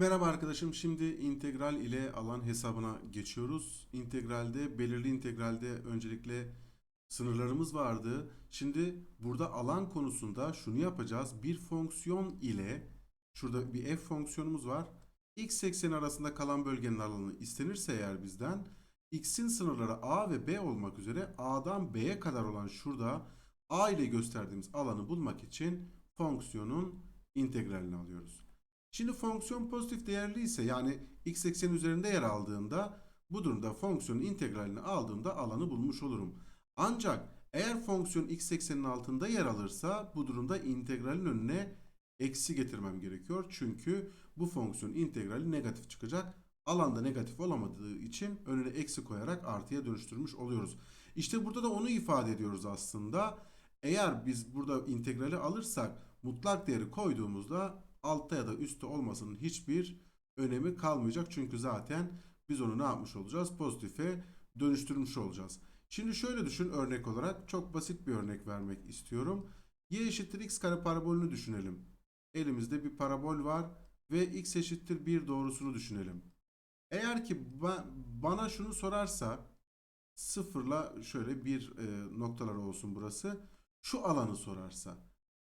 Merhaba arkadaşım. Şimdi integral ile alan hesabına geçiyoruz. İntegralde, belirli integralde öncelikle sınırlarımız vardı. Şimdi burada alan konusunda şunu yapacağız. Bir fonksiyon ile şurada bir f fonksiyonumuz var. x ekseni arasında kalan bölgenin alanı istenirse eğer bizden x'in sınırları a ve b olmak üzere a'dan b'ye kadar olan şurada a ile gösterdiğimiz alanı bulmak için fonksiyonun integralini alıyoruz. Şimdi fonksiyon pozitif değerli ise yani x eksen üzerinde yer aldığında bu durumda fonksiyonun integralini aldığımda alanı bulmuş olurum. Ancak eğer fonksiyon x eksenin altında yer alırsa bu durumda integralin önüne eksi getirmem gerekiyor. Çünkü bu fonksiyon integrali negatif çıkacak. Alanda negatif olamadığı için önüne eksi koyarak artıya dönüştürmüş oluyoruz. İşte burada da onu ifade ediyoruz aslında. Eğer biz burada integrali alırsak mutlak değeri koyduğumuzda altta ya da üstte olmasının hiçbir önemi kalmayacak. Çünkü zaten biz onu ne yapmış olacağız? Pozitife dönüştürmüş olacağız. Şimdi şöyle düşün örnek olarak çok basit bir örnek vermek istiyorum. Y eşittir x kare parabolünü düşünelim. Elimizde bir parabol var ve x eşittir 1 doğrusunu düşünelim. Eğer ki ba- bana şunu sorarsa sıfırla şöyle bir e, noktalar olsun burası. Şu alanı sorarsa.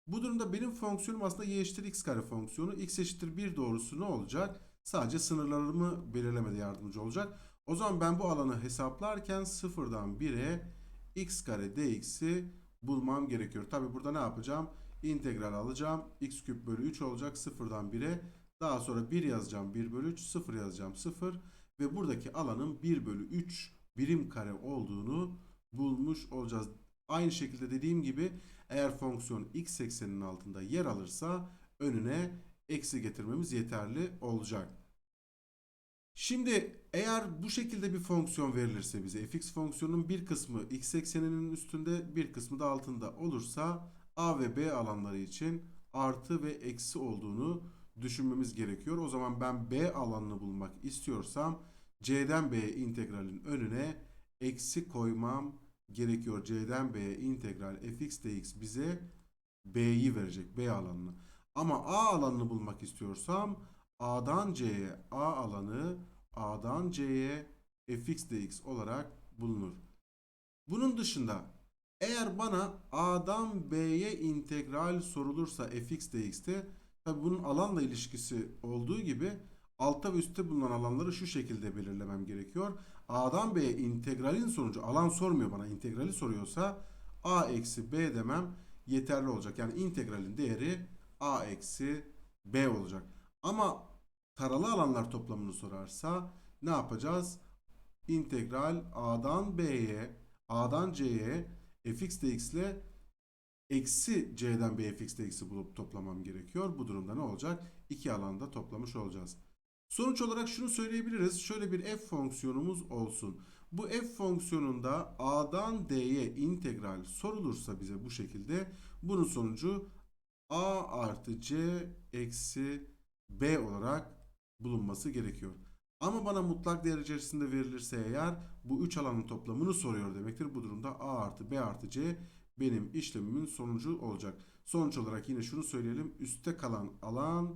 Bu durumda benim fonksiyonum aslında y eşittir x kare fonksiyonu. x eşittir 1 doğrusu ne olacak? Sadece sınırlarımı belirlemede yardımcı olacak. O zaman ben bu alanı hesaplarken sıfırdan 1'e x kare dx'i bulmam gerekiyor. Tabi burada ne yapacağım? İntegral alacağım. x küp bölü 3 olacak sıfırdan 1'e. Daha sonra 1 yazacağım 1 bölü 3, 0 yazacağım 0. Ve buradaki alanın 1 bölü 3 birim kare olduğunu bulmuş olacağız. Aynı şekilde dediğim gibi eğer fonksiyon x ekseninin altında yer alırsa önüne eksi getirmemiz yeterli olacak. Şimdi eğer bu şekilde bir fonksiyon verilirse bize fx fonksiyonunun bir kısmı x ekseninin üstünde bir kısmı da altında olursa a ve b alanları için artı ve eksi olduğunu düşünmemiz gerekiyor. O zaman ben b alanını bulmak istiyorsam c'den b'ye integralin önüne eksi koymam gerekiyor. C'den B'ye integral fx dx bize B'yi verecek. B alanını. Ama A alanını bulmak istiyorsam A'dan C'ye A alanı A'dan C'ye fx dx olarak bulunur. Bunun dışında eğer bana A'dan B'ye integral sorulursa fx dx'te tabi bunun alanla ilişkisi olduğu gibi altta ve üstte bulunan alanları şu şekilde belirlemem gerekiyor. A'dan B'ye integralin sonucu alan sormuyor bana integrali soruyorsa A eksi B demem yeterli olacak. Yani integralin değeri A eksi B olacak. Ama taralı alanlar toplamını sorarsa ne yapacağız? İntegral A'dan B'ye A'dan C'ye fx dx ile eksi C'den B'ye fx dx'i bulup toplamam gerekiyor. Bu durumda ne olacak? İki alanda toplamış olacağız. Sonuç olarak şunu söyleyebiliriz. Şöyle bir f fonksiyonumuz olsun. Bu f fonksiyonunda a'dan d'ye integral sorulursa bize bu şekilde bunun sonucu a artı c eksi b olarak bulunması gerekiyor. Ama bana mutlak değer içerisinde verilirse eğer bu üç alanın toplamını soruyor demektir. Bu durumda a artı b artı c benim işlemimin sonucu olacak. Sonuç olarak yine şunu söyleyelim. Üste kalan alan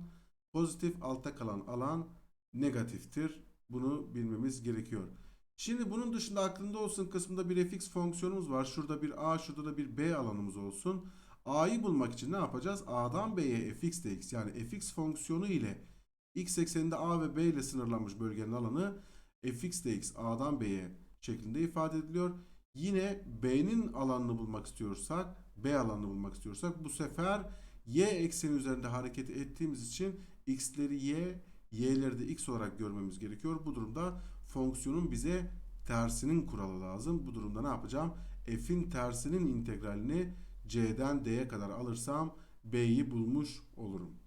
pozitif, altta kalan alan negatiftir. Bunu bilmemiz gerekiyor. Şimdi bunun dışında aklında olsun kısmında bir fx fonksiyonumuz var. Şurada bir a, şurada da bir b alanımız olsun. a'yı bulmak için ne yapacağız? a'dan b'ye fx dx yani fx fonksiyonu ile x ekseninde a ve b ile sınırlanmış bölgenin alanı fx dx a'dan b'ye şeklinde ifade ediliyor. Yine b'nin alanını bulmak istiyorsak, b alanını bulmak istiyorsak bu sefer y ekseni üzerinde hareket ettiğimiz için x'leri y, y'leri de x olarak görmemiz gerekiyor. Bu durumda fonksiyonun bize tersinin kuralı lazım. Bu durumda ne yapacağım? F'in tersinin integralini c'den d'ye kadar alırsam b'yi bulmuş olurum.